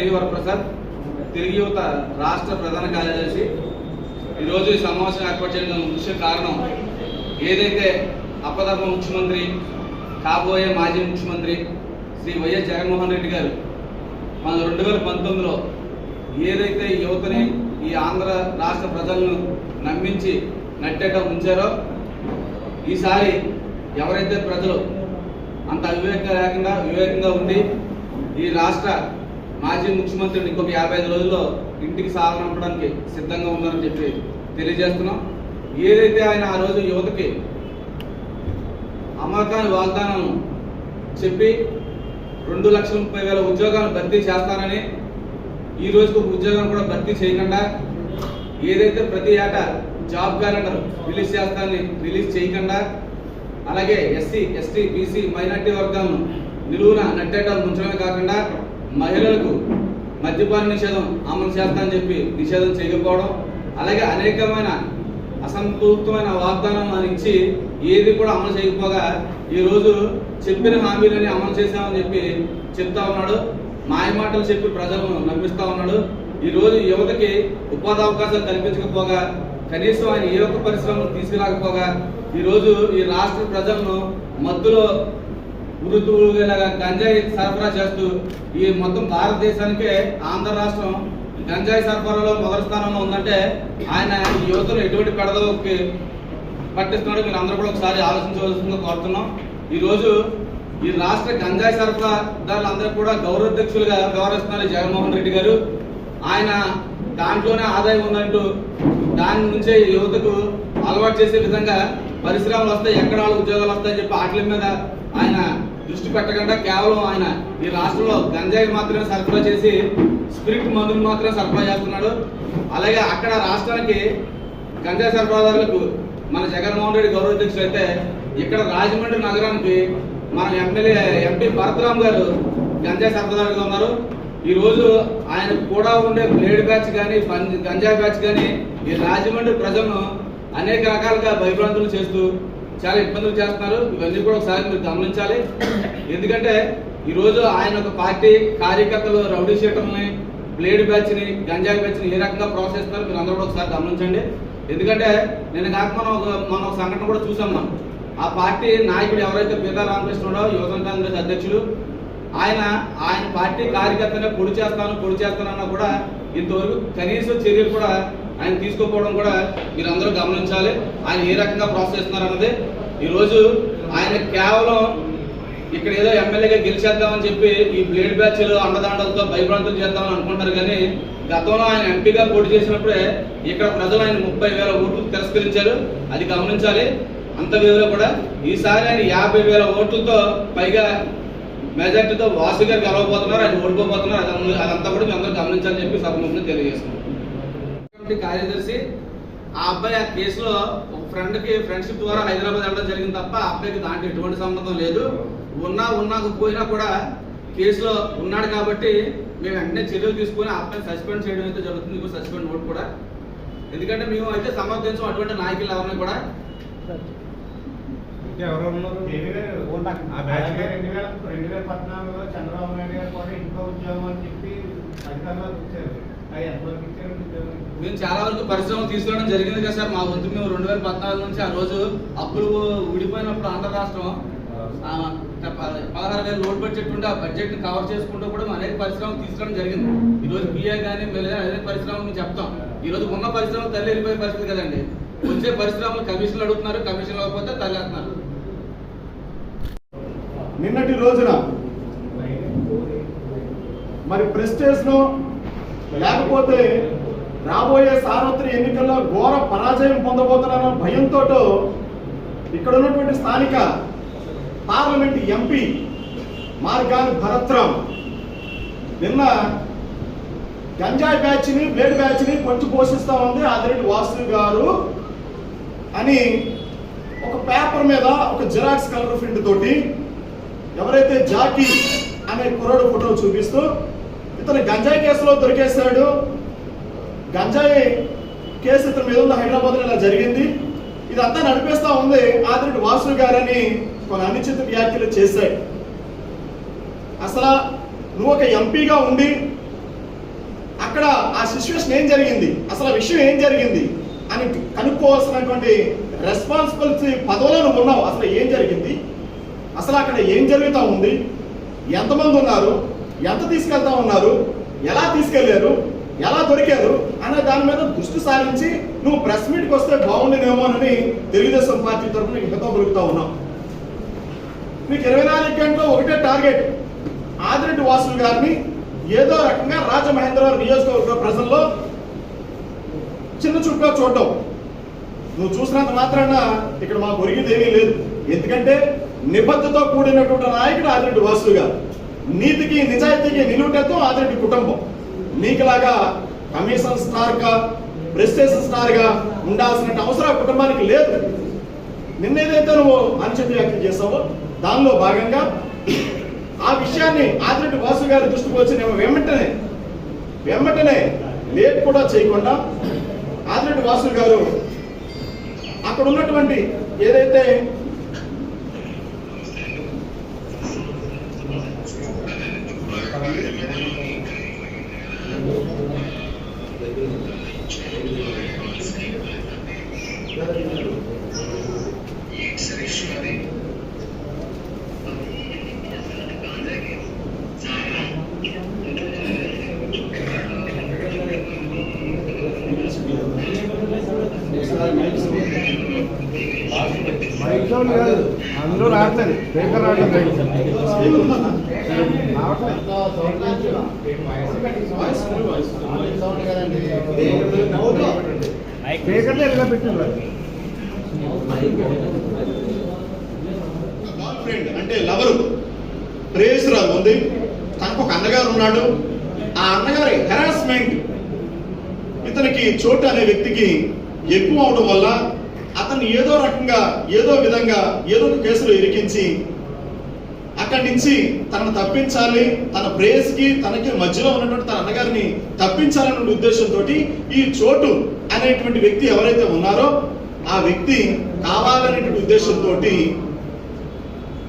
దేవి వరప్రసాద్ తిరిగి యువత రాష్ట్ర ప్రధాన కార్యదర్శి. ఈరోజు ఈ సమావేశం ఏర్పాటు చేయడం ముఖ్య కారణం ఏదైతే అప్పదర్మ ముఖ్యమంత్రి కాబోయే మాజీ ముఖ్యమంత్రి శ్రీ వైఎస్ జగన్మోహన్ రెడ్డి గారు మన రెండు వేల పంతొమ్మిదిలో ఏదైతే యువతని ఈ ఆంధ్ర రాష్ట్ర ప్రజలను నమ్మించి నట్టేట ఉంచారో ఈసారి ఎవరైతే ప్రజలు అంత అవివేకంగా లేకుండా వివేకంగా ఉండి ఈ రాష్ట్ర మాజీ ముఖ్యమంత్రిని ఇంకొక యాభై ఐదు రోజుల్లో ఇంటికి సాగనంపడానికి సిద్ధంగా ఉన్నారని చెప్పి తెలియజేస్తున్నాం. ఏదైతే ఆయన ఆ రోజు యువతకి అమ్మకాని వాగ్దానం చెప్పి రెండు లక్షల ముప్పై వేల ఉద్యోగాలు భర్తీ చేస్తానని ఈ రోజుకు ఉద్యోగం కూడా భర్తీ చేయకుండా ఏదైతే ప్రతి ఏటా జాబ్ క్యాలెండర్ రిలీజ్ చేస్తానని రిలీజ్ చేయకుండా అలాగే ఎస్సీ ఎస్టీ బీసీ మైనార్టీ వర్గాలను నిలువున నట్టేటాలు ఉంచడమే కాకుండా మహిళలకు మద్యపాన నిషేధం అమలు చేస్తానని చెప్పి నిషేధం చేయకపోవడం అలాగే అనేకమైన అసంతృప్తమైన వాగ్దానం అని ఇచ్చి ఏది కూడా అమలు చేయకపోగా ఈ రోజు చెప్పిన హామీలని అమలు చేశామని చెప్పి చెప్తా ఉన్నాడు. మాయమాటలు చెప్పి ప్రజలను నమ్మిస్తా ఉన్నాడు. ఈరోజు యువతకి ఉపాధి అవకాశాలు కల్పించకపోగా కనీసం ఆయన ఏ ఒక్క పరిశ్రమను తీసుకురాకపోగా ఈ రోజు ఈ రాష్ట్ర ప్రజలను మత్తులో వృద్ధులుగా గంజాయి సరఫరా చేస్తూ ఈ మొత్తం భారతదేశానికే ఆంధ్ర రాష్ట్రం గంజాయి సరఫరాలో మొదటి స్థానంలో ఉందంటే ఆయన ఈ యువతను ఎటువంటి పెడదోకి పట్టిస్తున్నాడు మీరు అందరూ కూడా ఒకసారి ఆలోచించవలసిందిగా కోరుతున్నాం. ఈరోజు ఈ రాష్ట్ర గంజాయి సరఫరా దారులందరూ కూడా గౌరవాధ్యక్షులుగా వ్యవహరిస్తున్నారు జగన్మోహన్ రెడ్డి గారు. ఆయన దాంట్లోనే ఆదాయం ఉందంటూ దాని నుంచే యువతకు అలవాటు చేసే విధంగా పరిశ్రమలు వస్తాయి ఎక్కడ వాళ్ళు ఉద్యోగాలు వస్తాయని చెప్పి వాటి మీద ఆయన దృష్టి పెట్టకుండా కేవలం ఆయన ఈ రాష్ట్రంలో గంజాయి మాత్రమే సరఫరా చేసి స్పిరిట్ మందులు మాత్రమే సరఫరా చేస్తున్నాడు. అలాగే అక్కడ రాష్ట్రానికి గంజాయి సరఫరాదారులకు మన జగన్మోహన్ రెడ్డి గౌరవ అధ్యక్షులు అయితే ఇక్కడ రాజమండ్రి నగరానికి మన ఎమ్మెల్యే ఎంపీ భరతరామ్ గారు గంజాయి సరఫరాదారుగా ఉన్నారు. ఈ రోజు ఆయన కూడా ఉండే బ్లేడ్ బ్యాచ్ కానీ గంజాయి బ్యాచ్ కానీ ఈ రాజమండ్రి ప్రజలను అనేక రకాలుగా భయభ్రాంతులు చేస్తూ చాలా ఇబ్బందులు చేస్తున్నారు. ఇవన్నీ కూడా ఒకసారి మీరు గమనించాలి. ఎందుకంటే ఈ రోజు ఆయన ఒక పార్టీ కార్యకర్తలు రౌడీ షీటర్ని బ్లేడ్ బ్యాచ్ని గంజాయి బ్యాచ్ని ఏ రకంగా ప్రోత్సహిస్తున్నారు మీరు అందరూ కూడా ఒకసారి గమనించండి. ఎందుకంటే నేను కాక మనం ఒక మనం ఒక సంఘటన కూడా చూసాం మనం. ఆ పార్టీ నాయకుడు ఎవరైతే పీతా రామకృష్ణుడో యువజన కాంగ్రెస్ అధ్యక్షుడు ఆయన ఆయన పార్టీ కార్యకర్తనే పొడి చేస్తాను పొడి చేస్తానన్నా కూడా ఇంతవరకు కనీస చర్యలు కూడా ఆయన తీసుకోకపోవడం కూడా మీరు అందరూ గమనించాలి. ఆయన ఏ రకంగా ప్రోత్సహిస్తున్నారు అన్నది. ఈరోజు ఆయన కేవలం ఇక్కడ ఏదో ఎమ్మెల్యేగా గెలిచేద్దామని చెప్పి ఈ బ్లేడ్ బ్యాచ్లు అండదండలతో భయభ్రాంతులు చేద్దామని అనుకుంటారు కానీ గతంలో ఆయన ఎంపీగా పోటీ చేసినప్పుడే ఇక్కడ ప్రజలు ఆయన ముప్పై వేల ఓట్లు తిరస్కరించారు. అది గమనించాలి. అంత విధంగా కూడా ఈసారి ఆయన యాభై వేల ఓట్లతో పైగా మెజార్టీతో వాసు గారు గెలవబోతున్నారు ఆయన ఓడిపోబోతున్నారు. అదంతా కూడా మీ అందరూ గమనించాలని చెప్పి సభ తెలియజేస్తున్నాం. కార్యదర్శి ఆ అబ్బాయి ఆ కేసులో ఒక ఫ్రెండ్కి ఫ్రెండ్షిప్ ద్వారా హైదరాబాద్ వెళ్ళడం జరిగింది తప్ప ఆ అబ్బాయికి దాంట్లో ఎటువంటి సంబంధం లేదు. ఉన్నా ఉన్నా పోయినా కూడా కేసులో ఉన్నాడు కాబట్టి మేము వెంటనే చర్యలు తీసుకొని ఆ అబ్బాయిని సస్పెండ్ చేయడం అయితే జరుగుతుంది. ఇప్పుడు సస్పెండ్ నోట్ కూడా. ఎందుకంటే మేము అయితే సమర్థించం అటువంటి నాయకులు ఎవరిని కూడా చంద్రబాబు నాయుడు గారు కూడా ఇంకో ఉద్యోగం అని చెప్పి అధికారులకు ఇచ్చారు అది ఎంతవరకు ఇచ్చారు ఉద్యోగం మేము చాలా వరకు పరిశ్రమలు తీసుకోవడం జరిగింది కదా సార్. మా వంతు మేము రెండు వేల పద్నాలుగు నుంచి ఆ రోజు అప్పులు ఊడిపోయినప్పుడు ఆంధ్ర రాష్ట్రం పదహారు వేల లోడ్ బడ్జెట్ ఉంటే ఆ బడ్జెట్ని కవర్ చేసుకుంటూ కూడా అనేక పరిశ్రమలు తీసుకోవడం జరిగింది. ఈ రోజు పిఏ కానీ అనేక పరిశ్రమలు మేము చెప్తాం. ఈ రోజు ఉన్న పరిశ్రమలు తల్లి వెళ్ళిపోయే పరిస్థితి కదండి. వచ్చే పరిశ్రమలు కమిషన్లు అడుగుతున్నారు కమిషన్ ఇవ్వకపోతే తల్లేస్తున్నారు నిన్నటి రోజున మరి ప్రెస్టేజ్ను లేకపోతే రాబోయే సార్వత్రిక ఎన్నికల్లో ఘోర పరాజయం పొందబోతున్నారన్న భయంతో ఇక్కడ ఉన్నటువంటి స్థానిక పార్లమెంట్ ఎంపీ మార్గాన్ భరత్రామ్ నిన్న గంజాయి బ్యాచ్ని బ్లేడ్ బ్యాచ్ని పంచి పోషిస్తా ఉంది. ఆదిరెడ్డి వాసు గారు అని ఒక పేపర్ మీద ఒక జిరాక్స్ కలర్ ప్రింట్ తోటి ఎవరైతే జాకీ అనే కుర్రాడు ఫోటో చూపిస్తూ ఇతను గంజాయి కేసులో దొరికేశాడు. గంజాయి కేసు ఇతని మీద ఉంది హైదరాబాద్లో ఇలా జరిగింది. ఇదంతా నడిపేస్తా ఉంది ఆదిరెడ్డి వాసు గారని కొన్ని అనుచిత వ్యాఖ్యలు చేశాయి. అసలు నువ్వు ఒక ఎంపీగా ఉండి అక్కడ ఆ సిచ్యువేషన్ ఏం జరిగింది? అసలు ఆ విషయం ఏం జరిగింది? అని కనుక్కోవాల్సినటువంటి రెస్పాన్సిబిలిటీ పదవులను నువ్వు ఉన్నావు. అసలు ఏం జరిగింది? అసలు అక్కడ ఏం జరుగుతూ ఉంది? ఎంతమంది ఉన్నారు? ఎంత తీసుకెళ్తా ఉన్నారు? ఎలా తీసుకెళ్ళారు? ఎలా దొరికారు అనే దాని మీద దృష్టి సారించి నువ్వు ప్రెస్ మీట్కి వస్తే బాగుండేనేమోనని తెలుగుదేశం పార్టీ తరఫున ఇంకతో దొరుకుతా ఉన్నాం. మీకు ఇరవై నాలుగు గంటలు ఒకటే టార్గెట్. ఆదిరెడ్డి వాసులు గారిని ఏదో రకంగా రాజమహేంద్రవరం నియోజకవర్గ ప్రజల్లో చిన్న చూపుగా చూడటం. నువ్వు చూసినంత మాత్రాన ఇక్కడ మాకు ఒరిగింది ఏమీ లేదు. ఎందుకంటే నిబద్ధతో కూడినటువంటి నాయకుడు ఆదిరెడ్డి వాసులు గారు. నీతికి నిజాయితీకి నిలువుటతో ఆదిరెడ్డి కుటుంబం. నీకులాగా కమిషన్ స్టార్గా ప్రెస్టేజ్ స్టార్ ఉండాల్సిన అవసరం ఆ కుటుంబానికి లేదు. నిన్నేదైతే నువ్వు అనుచిత వ్యాఖ్యలు చేసావో దానిలో భాగంగా ఆ విషయాన్ని ఆదిరెడ్డి వాసు గారి దృష్టికి వచ్చిన వెంబటనే వెంబటనే లేట్ కూడా చేయకుండా ఆదిరెడ్డి వాసు గారు అక్కడ ఉన్నటువంటి ఏదైతే అందులో రావట్లేదు స్పీకర్ రావట్లేదు. స్పీకర్లో ఇలా పెట్టిండ్రు ఫ్రెండ్ అంటే లవరు ప్రేస్ రావు ఉంది. తనకు ఒక అన్నగారు ఉన్నాడు. ఆ అన్నగారి హెరాస్మెంట్ ఇతనికి చోటు అనే వ్యక్తికి ఎక్కువ అవడం వల్ల అతన్ని ఏదో రకంగా ఏదో విధంగా ఏదో ఒక కేసులో ఇరికించి అక్కడి నుంచి తనను తప్పించాలి తన ప్రేయస్కి తనకి మధ్యలో ఉన్నటువంటి తన అన్నగారిని తప్పించాలనే ఉద్దేశంతో ఈ చోటు అనేటువంటి వ్యక్తి ఎవరైతే ఉన్నారో ఆ వ్యక్తి కావాలనేటువంటి ఉద్దేశంతో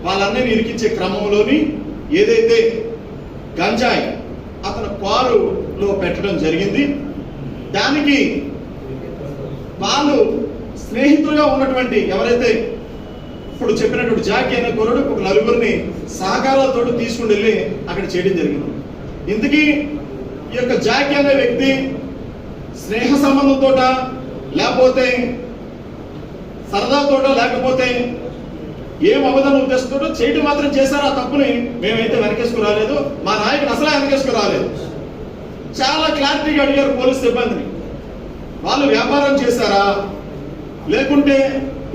వాళ్ళందరినీ ఇరికించే క్రమంలోని ఏదైతే గంజాయి అతను కారులో పెట్టడం జరిగింది దానికి వాళ్ళు స్నేహితులుగా ఉన్నటువంటి ఎవరైతే ఇప్పుడు చెప్పినటువంటి జాకీ అనే కుర్రుడు ఒక నలుగురిని సహకారాలతో తీసుకుని వెళ్ళి అక్కడ చేయడం జరిగింది. ఇంతకీ ఈ యొక్క జాకీ అనే వ్యక్తి స్నేహ సంబంధంతో లేకపోతే సరదాతోట లేకపోతే ఏం అవధాన ఉద్దేశంతో చేయటం మాత్రం చేశారు. ఆ తప్పుని మేమైతే వెనకేసుకు రాలేదు. మా నాయకుడు అసలే వెనకేసుకు రాలేదు. చాలా క్లారిటీగా అడిగారు పోలీస్ సిబ్బందిని. వాళ్ళు వ్యాపారం చేశారా? లేకుంటే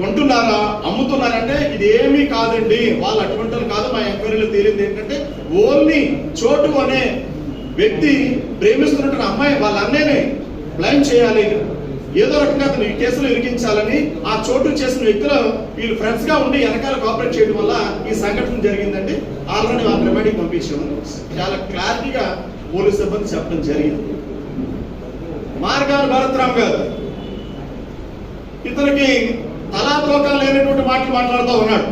కొంటున్నారా అమ్ముతున్నారంటే ఇది ఏమీ కాదండి. వాళ్ళు అటువంటి కాదు మా ఎంక్వైరీలో తేలింది ఏంటంటే ఓన్లీ చోటు అనే వ్యక్తి ప్రేమిస్తున్నటువంటి అమ్మాయి వాళ్ళ అన్నయ్యనే బ్లైండ్ చేయాలి. ఏదో రకంగా అతను ఈ కేసులో ఇరికించాలని ఆ చోటు చేసిన వ్యక్తులు వీళ్ళు ఫ్రెండ్స్గా ఉండి వెనకాల కోఆపరేట్ చేయడం వల్ల ఈ సంఘటన జరిగిందండి. ఆల్రెడీ వాళ్ళ రిమైండింగ్ పంపించాము. చాలా క్లారిటీగా పోలీస్ సిబ్బంది చెప్పడం జరిగింది. మానగారు భరత్ రామ్ గారు ఇతనికి తలాతోక లేనటువంటి మాటలు మాట్లాడుతూ ఉన్నాడు.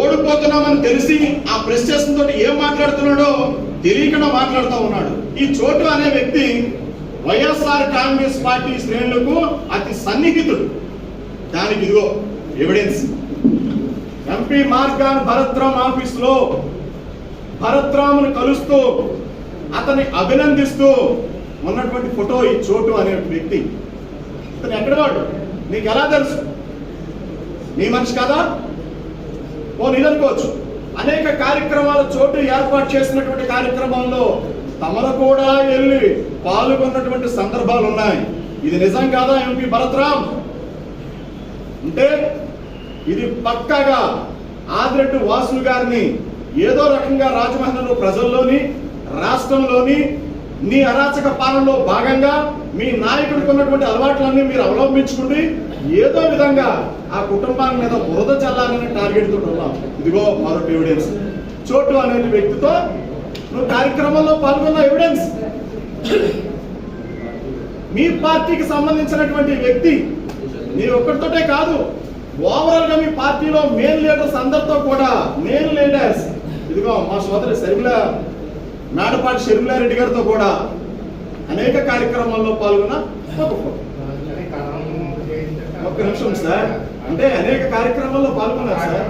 ఓడిపోతున్నామని తెలిసి ఆ ప్రెస్ తోటి ఏం మాట్లాడుతున్నాడో తెలియకుండా మాట్లాడుతూ ఉన్నాడు. ఈ చోటు అనే వ్యక్తి వైఎస్ఆర్ కాంగ్రెస్ పార్టీ శ్రేణులకు అతి సన్నిహితుడు. దానికి ఇదిగో ఎవిడెన్స్ ఎంపీ మార్గాన్ భరత్రామ్ ఆఫీస్లో భరత్రామును కలుస్తూ అతన్ని అభినందిస్తూ ఉన్నటువంటి ఫోటో ఈ చోటు అనే వ్యక్తి. ఇతను ఎక్కడ వాడు? నీకు ఎలా తెలుసు? నీ మనిషి కదా? ఓ నీదనుకోవచ్చు అనేక కార్యక్రమాల చోటు ఏర్పాటు చేసినటువంటి కార్యక్రమంలో తమను కూడా వెళ్ళి పాల్గొన్నటువంటి సందర్భాలు ఉన్నాయి. ఇది నిజం కాదా ఎంపీ భరత్రామ్? అంటే ఇది పక్కాగా ఆదిరెడ్డి వాసులు గారిని ఏదో రకంగా రాజమహేంద్రలో ప్రజల్లోని రాష్ట్రంలోని నీ అరాచక పాలనలో భాగంగా మీ నాయకుడికి ఉన్నటువంటి అలవాట్లన్నీ మీరు అవలంబించుకుండి ఏదో విధంగా ఆ కుటుంబాల మీద బురద చల్లాలని టార్గెట్ తోటి ఉన్నాం. ఇదిగో మరొక ఎవిడెన్స్ చోటు అనే వ్యక్తితో నువ్వు కార్యక్రమంలో పాల్గొన్న ఎవిడెన్స్ మీ పార్టీకి సంబంధించినటువంటి వ్యక్తి నీ ఒక్కడితోటే కాదు ఓవరాల్గా మీ పార్టీలో మెయిన్ లీడర్స్ అందరితో కూడా మెయిన్ లీడర్స్ ఇదిగో మా సోదరి సరిగ్గా మేడపాటి షర్మిలారెడ్డి గారితో కూడా అనేక కార్యక్రమాల్లో పాల్గొన్న ఒక్క నిమిషం సార్. అంటే అనేక కార్యక్రమాల్లో పాల్గొన్నారు సార్.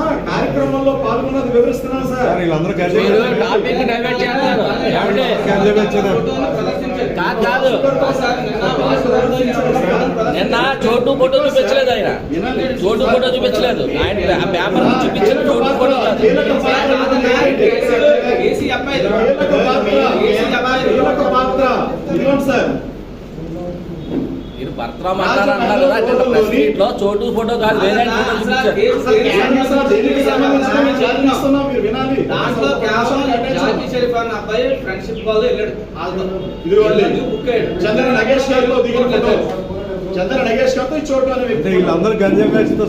ఆ, కార్యక్రమాల్లో పాల్గొన్నది వివరిస్తున్నాను సార్. వీళ్ళందరూ. కాదు, కాదు. నిన్న చోటు ఫోటో చూపించలేదు ఆయన. చోటు ఫోటో చూపించలేదు. ఆయన ఆ పేపర్ చూపించిన చోటు ఫోటో కదా ప్రెస్ మీట్లో చోటు ఫోటో కాదు వేరే ఫోటో చూపించారు. దాంట్లో కేవలం షరీఫ్ అన్న అబ్బాయి ఫ్రెండ్షిప్ వెళ్ళాడు. బుక్ అయ్యాడు. చంద్ర నగేష్ గారితో దిగిన ఫోటో. చంద్ర నగేష్ గారితో ఈ చోటు అనే వ్యక్తి వీళ్ళందరూ గంజా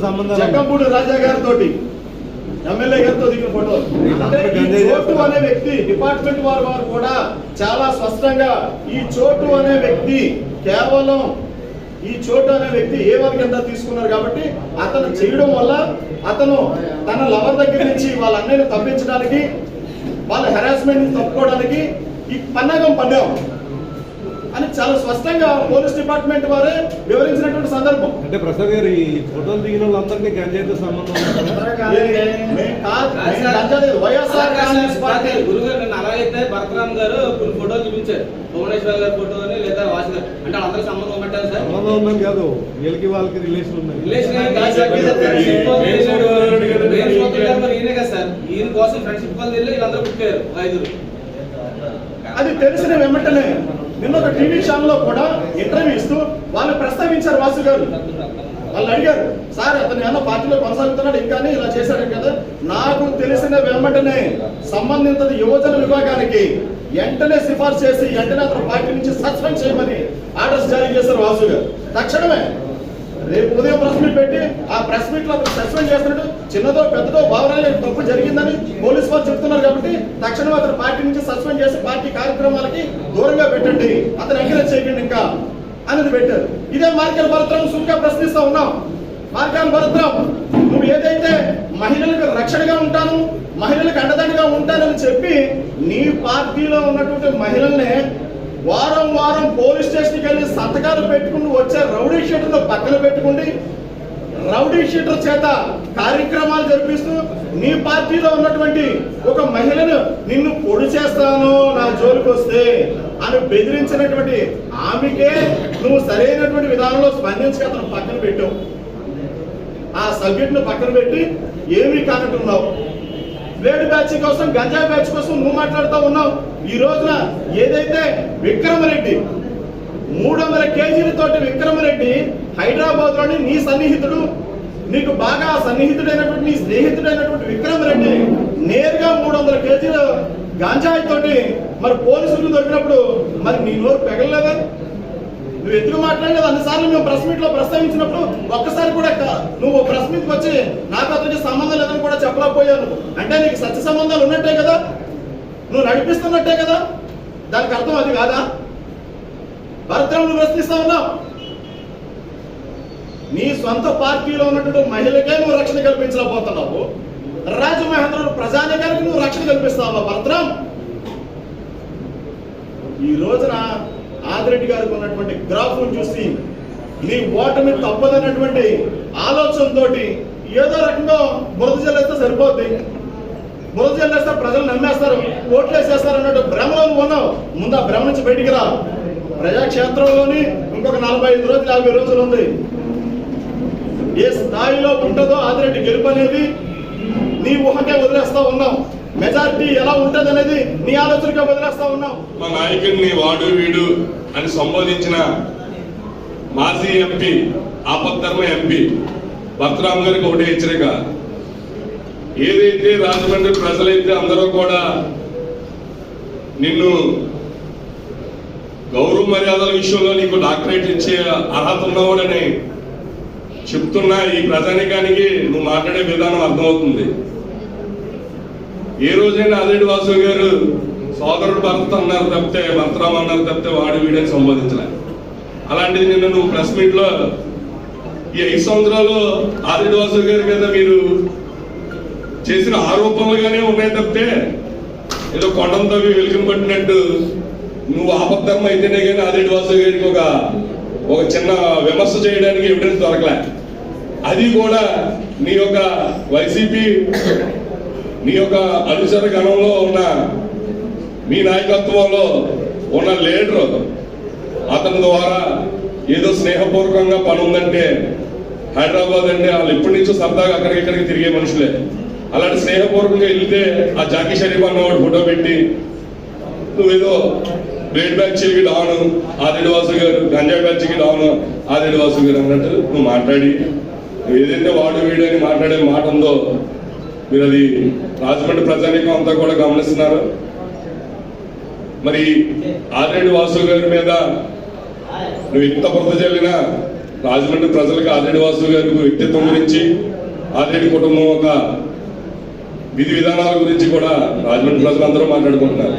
సంబంధం ఉంది. జక్కంపూడి రాజా గారితో ఎమ్మెల్యే గారితో దిగిన ఫోటో. చోటు అనే వ్యక్తి డిపార్ట్మెంట్ వారు వారు కూడా చాలా స్పష్టంగా ఈ చోటు అనే వ్యక్తి కేవలం ఈ చోటు అనే వ్యక్తి ఏ వర్గం కింద తీసుకున్నారు కాబట్టి అతను చేయడం వల్ల అతను తన లవర్ దగ్గర నుంచి వాళ్ళ అన్నయ్యను తప్పించడానికి వాళ్ళ హెరాస్మెంట్ని తప్పుకోవడానికి ఈ పన్నాగం పన్నాం అని చాలా స్పష్టంగా పోలీస్ డిపార్ట్మెంట్ వారే వివరించినటువంటి సందర్భం. అంటే ప్రసాద్ గారు ఈ ఫోటోలు దిగిన వాళ్ళందరికీ గంజాయితో సంబంధం. YSR Congress party. గురుగారు నన్ను అలాగైతే భరతరామ్ గారు కొన్ని ఫోటోలు చూపించారు. భువనేశ్వర్ గారి ఫోటో అని లేదా వాసు గారు. అంటే వాళ్ళందరూ సంబంధం పెట్టారు సార్. సంబంధం ఉందని కాదు వీళ్ళకి వాళ్ళకి రిలేషన్ ఉంది రిలేషన్ ఈయనే కదా సార్. ఈయన కోసం ఫ్రెండ్షిప్ వల్ల వెళ్ళి వీళ్ళందరూ పుట్టారు ఐదుగురు. అది తెలిసిన వెంటనే నిన్న ఒక టీవీ ఛానల్లో కూడా ఇంటర్వ్యూ ఇస్తూ వాళ్ళు ప్రస్తావించారు వాసు గారు. వాళ్ళు అడిగారు సార్ అతను ఏమన్నా పార్టీలో కొనసాగుతున్నాడు? ఇంకా ఇలా చేశాడు కదా. నాకు తెలిసిన వెంబటనే సంబంధిత యువజన విభాగానికి వెంటనే సిఫార్సు చేసి వెంటనే అతను పార్టీ నుంచి సస్పెండ్ చేయమని ఆర్డర్స్ జారీ చేశారు వాసు గారు. తక్షణమే రేపు ఉదయం ప్రెస్ మీట్ పెట్టి ఆ ప్రెస్ మీట్లో సస్పెండ్ చేస్తున్నట్టు చిన్నదో పెద్దదో భావనాలు తప్పు జరిగిందని పోలీసు వారు చెప్తున్నారు కాబట్టి తక్షణం అతను పార్టీ నుంచి సస్పెండ్ చేసి పార్టీ కార్యక్రమాలకి దూరంగా పెట్టండి అతను ఎంకరేజ్ చేయకండి ఇంకా అనేది పెట్టారు. ఇదే మార్కెల్ భరత్రం సుఖంగా ప్రశ్నిస్తా ఉన్నాం. మార్కెల్ భరత్రం నువ్వు ఏదైతే మహిళలకు రక్షణగా ఉంటాను మహిళలకు అండదండగా ఉంటానని చెప్పి నీ పార్టీలో ఉన్నటువంటి మహిళల్ని వారం వారం పోలీస్ స్టేషన్కి వెళ్ళి సంతకాలు పెట్టుకుని వచ్చే రౌడీ షీటర్ను పక్కన పెట్టుకుండి. రౌడీ షీటర్ చేత కార్యక్రమాలు జరిపిస్తూ నీ పార్టీలో ఉన్నటువంటి ఒక మహిళను నిన్ను పొడి చేస్తాను నా జోలికి వస్తే అని బెదిరించినటువంటి ఆమెకే నువ్వు సరైనటువంటి విధానంలో స్పందించక అతను పక్కన పెట్టావు. ఆ సబ్జెక్ట్ను పక్కన పెట్టి ఏమీ కానట్టున్నావు. వేడి బ్యాచ్ కోసం గంజాయి బ్యాచ్ కోసం నువ్వు మాట్లాడుతూ ఉన్నావు. ఈ రోజున ఏదైతే విక్రమరెడ్డి మూడు వందల కేజీలతోటి విక్రమరెడ్డి హైదరాబాద్లోని నీ సన్నిహితుడు నీకు బాగా సన్నిహితుడైనటువంటి నీ స్నేహితుడైనటువంటి విక్రమరెడ్డి నేరుగా మూడు వందల కేజీల గాంజాయి తోటి మరి పోలీసులు దొరికినప్పుడు మరి నీ నోరు పెగలలేదా నువ్వు ఎందుకు మాట్లాడలేదు అన్నిసార్లు మేము ప్రెస్ మీట్లో ప్రస్తావించినప్పుడు ఒక్కసారి కూడా నువ్వు ప్రెస్ మీట్కి వచ్చి నాకు అతనికి సంబంధం లేదని కూడా చెప్పలేకపోయాను అంటే నీకు సత్య సంబంధాలు ఉన్నట్టే కదా? నువ్వు నడిపిస్తున్నట్టే కదా? దానికి అర్థం అది కాదా? భరత్రం నువ్వు ప్రశ్నిస్తా ఉన్నావు. నీ సొంత పార్టీలో ఉన్నటువంటి మహిళకే నువ్వు రక్షణ కల్పించలేకపోతున్నావు. రాజమహేంద్రుడు ప్రజానికానికి నువ్వు రక్షణ కల్పిస్తావా భరత్రం ఈ రోజున ఆదిరెడ్డి గారికి ఉన్నటువంటి గ్రాఫ్ను చూసి నీ ఓటమి తప్పదన్నటువంటి ఆలోచనతోటి ఏదో రకంగా బురద జల్లేస్తే సరిపోద్ది. బురద జల్లేస్తే ప్రజలు నమ్మేస్తారు ఓట్లు వేసేస్తారు అన్నట్టు భ్రమలో ఉన్నావు. ముందు ఆ భ్రమ నుంచి బయటికి రా. ప్రజాక్షేత్రంలోని ఇంకొక నలభై ఐదు రోజులు యాభై రోజులు ఉంది. ఏ స్థాయిలో ఉంటుందో ఆదిరెడ్డి గెలుపు అనేది నీ ఊహకే వదిలేస్తా ఉన్నావు మెజారిటీ ఎలా ఉంటది అనేది నీ ఆలోచనగా వదిలేస్తా ఉన్నావు మా నాయకుడిని వాడు వీడు అని సంబోధించిన మాజీ ఎంపీ ఆపద్ధర్మ ఎంపీ భద్రాం గారికి ఒకటే హెచ్చరిక. ఏదైతే రాజమండ్రి ప్రజలైతే అందరూ కూడా నిన్ను గౌరవ మర్యాదల విషయంలో నీకు డాక్టరేట్ ఇచ్చే అర్హత ఉన్నవాడని చెప్తున్నా ఈ ప్రజానికానికి నువ్వు మాట్లాడే విధానం అర్థమవుతుంది. ఏ రోజైనా అదేడు వాసు గారు సోదరుడు భర్త అన్నారు తప్పితే భర్తరామ్ అన్నారు తప్పితే వాడు వీడని సంబోధించలే అలాంటిది నిన్న నువ్వు ప్రెస్ మీట్లో ఈ ఐదు సంవత్సరాలు ఆదిరెడ్డి వాసు గారి మీద మీరు చేసిన ఆరోపణలుగానే ఉన్నాయి తప్పితే ఏదో కొండంతో వెలుగును పట్టినట్టు నువ్వు ఆపద్ధర్మ అయితేనే కానీ ఆదిరెడ్డి వాసు గారికి ఒక ఒక చిన్న విమర్శ చేయడానికి ఎవిడెన్స్ దొరకలే. అది కూడా నీ యొక్క వైసీపీ నీ యొక్క అనుచర గణంలో ఉన్న మీ నాయకత్వంలో ఉన్న లీడరు అతని ద్వారా ఏదో స్నేహపూర్వకంగా పని ఉందంటే హైదరాబాద్ అంటే వాళ్ళు ఇప్పటి నుంచో సరదాగా అక్కడికి ఇక్కడికి తిరిగే మనుషులే. అలాంటి స్నేహపూర్వకంగా వెళ్తే ఆ జాకీ షరీఫ్ అన్నవాడు ఫోటో పెట్టి నువ్వేదో బ్లేడ్ బ్యాచ్కి డాను ఆదిడి వాసు గారు గంజా బ్యాచ్కి డాను ఆదిడి వాసు గారు అన్నట్టు నువ్వు మాట్లాడి నువ్వు ఏదైతే వాడు వీడు అని మాట్లాడే మాట ఉందో మీరు అది రాజమండ్రి ప్రజానీకం అంతా కూడా గమనిస్తున్నారు. మరి ఆదిరెడ్డి వాసు గారి మీద నువ్వు ఎంత బురద చల్లినా రాజమండ్రి ప్రజలకు ఆదిరెడ్డి వాసు గారి వ్యక్తిత్వం గురించి ఆదిరెడ్డి కుటుంబం ఒక విధి విధానాల గురించి కూడా రాజమండ్రి ప్రజలందరూ మాట్లాడుకుంటున్నారు.